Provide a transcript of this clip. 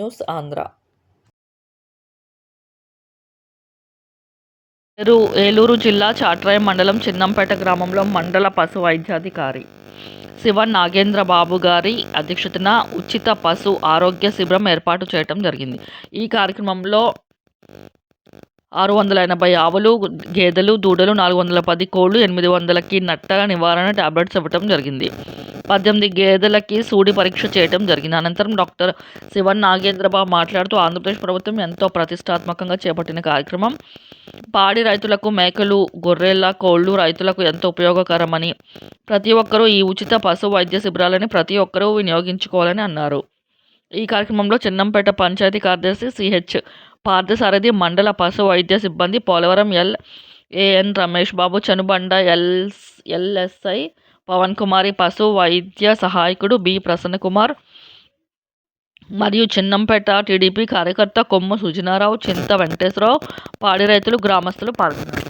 News Andhra Eluru Eluru జిల్లా చాట్రాయ్ మండలం చిన్నంపేట గ్రామంలో మండల పశు వైద్యాధికారి శివ నాగేంద్ర బాబు గారి అధ్యక్షతన ఉచిత పశు ఆరోగ్య శిబిరం ఏర్పాటు చేయడం జరిగింది. ఈ కార్యక్రమంలో ఆరు వందల ఎనభై ఆవులు గేదెలు దూడలు నాలుగు వందల పది కోళ్ళు ఎనిమిది వందలకి నట్ట నివారణ టాబ్లెట్స్ ఇవ్వటం జరిగింది. పద్దెనిమిది గేదెలకి సూడి పరీక్ష చేయడం జరిగింది. అనంతరం డాక్టర్ శివన్ నాగేంద్రబాబు మాట్లాడుతూ ఆంధ్రప్రదేశ్ ప్రభుత్వం ఎంతో ప్రతిష్టాత్మకంగా చేపట్టిన కార్యక్రమం. పాడి రైతులకు మేకలు గొర్రెల కోళ్ళు రైతులకు ఎంతో ఉపయోగకరమని ప్రతి ఒక్కరూ ఈ ఉచిత పశు వైద్య శిబిరాలని ప్రతి ఒక్కరూ వినియోగించుకోవాలని అన్నారు. ఈ కార్యక్రమంలో చిన్నంపేట పంచాయతీ కార్యదర్శి సిహెచ్ పార్థసారథి మండల పశు వైద్య సిబ్బంది Polavaram L AN Ramesh Babu Chanubanda L LSI Pavan Kumari పశు వైద్య సహాయకుడు బి ప్రసన్న కుమార్ మరియు చిన్నంపేట టీడీపీ కార్యకర్త కొమ్ము సుజనారావు చింత వెంకటేశ్వరరావు పాడి రైతులు గ్రామస్తులు పాల్గొన్నారు.